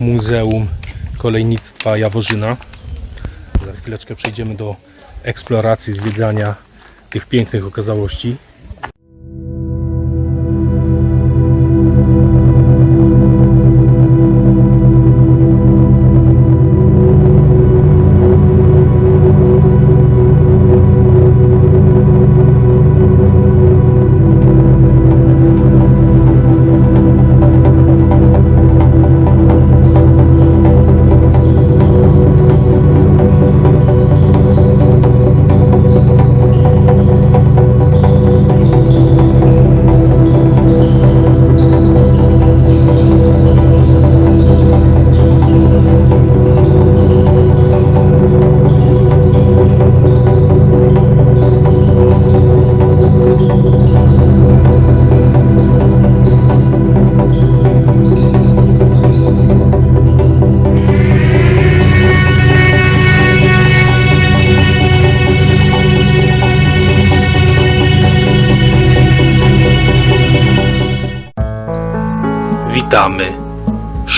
Muzeum Kolejnictwa Jaworzyna. Za chwileczkę przejdziemy do eksploracji, zwiedzania tych pięknych okazałości.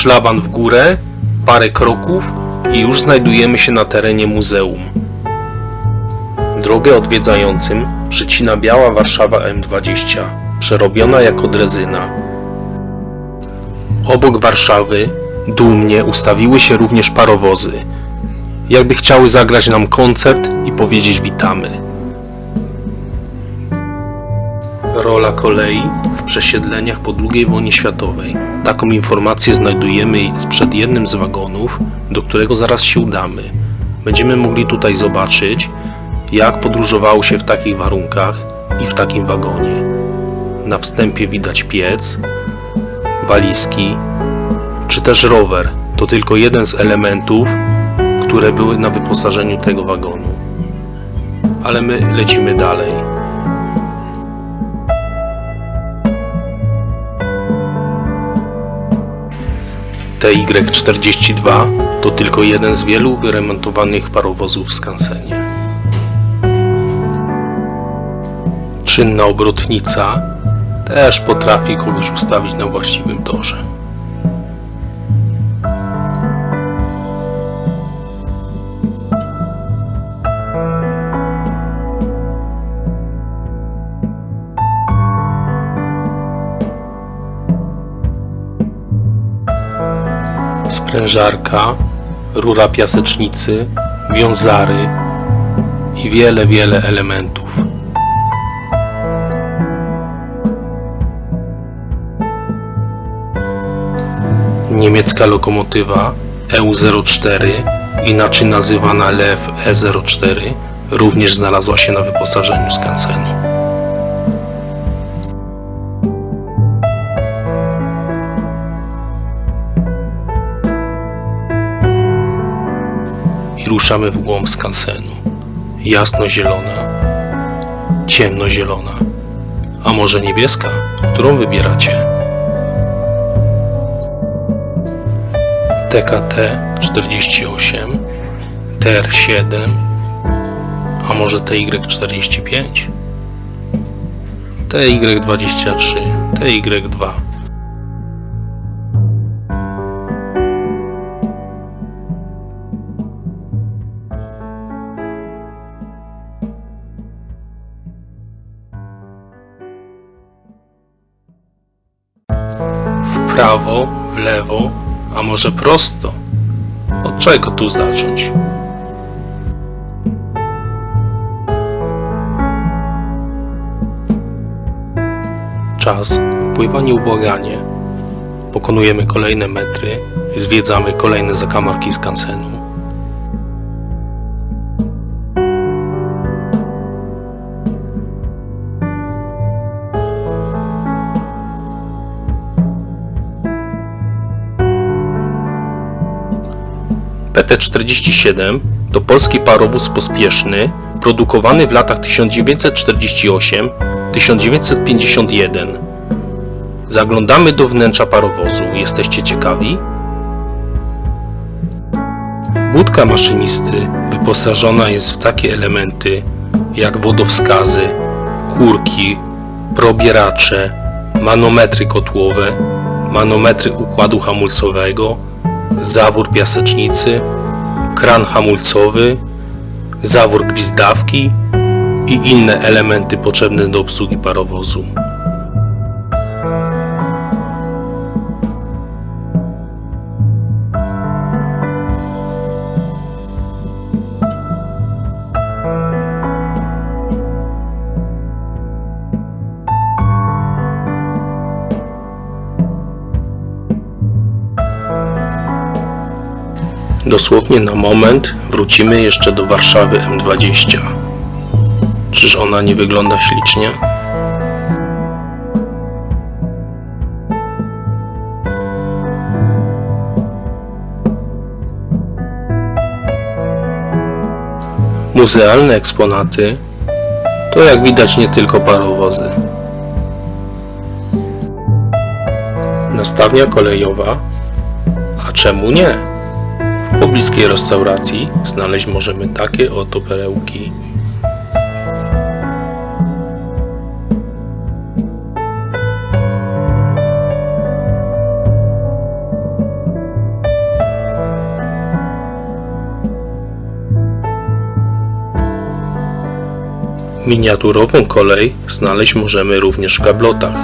Szlaban w górę, parę kroków i już znajdujemy się na terenie muzeum. Drogę odwiedzającym przycina biała Warszawa M20, przerobiona jako drezyna. Obok Warszawy dumnie ustawiły się również parowozy, jakby chciały zagrać nam koncert i powiedzieć witamy. Rola kolei w przesiedleniach po II wojnie światowej. Taką informację znajdujemy sprzed jednym z wagonów, do którego zaraz się udamy. Będziemy mogli tutaj zobaczyć, jak podróżowało się w takich warunkach i w takim wagonie. Na wstępie widać piec, walizki, czy też rower. To tylko jeden z elementów, które były na wyposażeniu tego wagonu. Ale my lecimy dalej. TY-42 to tylko jeden z wielu wyremontowanych parowozów w skansenie. Czynna obrotnica też potrafi kogoś ustawić na właściwym torze. Sprężarka, rura piasecznicy, wiązary i wiele, wiele elementów. Niemiecka lokomotywa EU04, inaczej nazywana LEW E04, również znalazła się na wyposażeniu skansenu. Ruszamy w głąb skansenu. Jasno-zielona, ciemno-zielona, a może niebieska, którą wybieracie? TKT 48, TR7, a może TY45? TY23, TY2. Prawo, w lewo, a może prosto? Od czego tu zacząć? Czas upływa nieubłaganie. Pokonujemy kolejne metry, zwiedzamy kolejne zakamarki skansenu. PT-47 to polski parowóz pospieszny produkowany w latach 1948-1951. Zaglądamy do wnętrza parowozu. Jesteście ciekawi? Budka maszynisty wyposażona jest w takie elementy jak wodowskazy, kurki, probieracze, manometry kotłowe, manometry układu hamulcowego, zawór piasecznicy, kran hamulcowy, zawór gwizdawki i inne elementy potrzebne do obsługi parowozu. Dosłownie na moment wrócimy jeszcze do Warszawy M20. Czyż ona nie wygląda ślicznie? Muzealne eksponaty to jak widać nie tylko parowozy. Nastawnia kolejowa, a czemu nie? Pobliskiej restauracji znaleźć możemy takie oto perełki. Miniaturową kolej znaleźć możemy również w gablotach.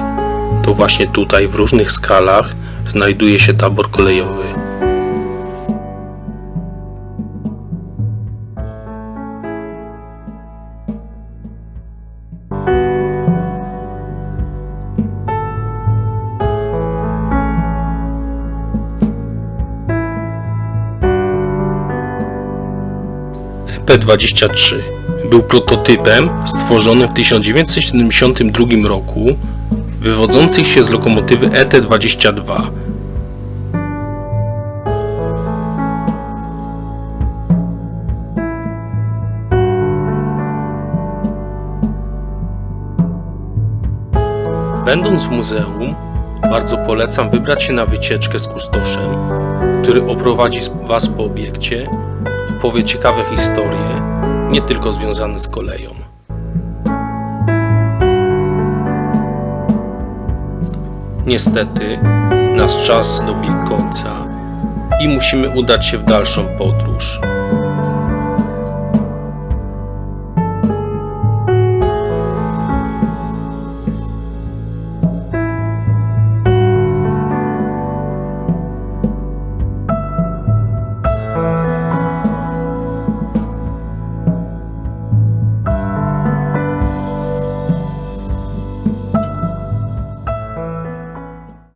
To właśnie tutaj w różnych skalach znajduje się tabor kolejowy. EP23 był prototypem stworzonym w 1972 roku wywodzących się z lokomotywy E ET22. Będąc w muzeum, bardzo polecam wybrać się na wycieczkę z kustoszem, który oprowadzi Was po obiekcie, opowie ciekawe historie, nie tylko związane z koleją. Niestety, nasz czas dobiegł końca i musimy udać się w dalszą podróż.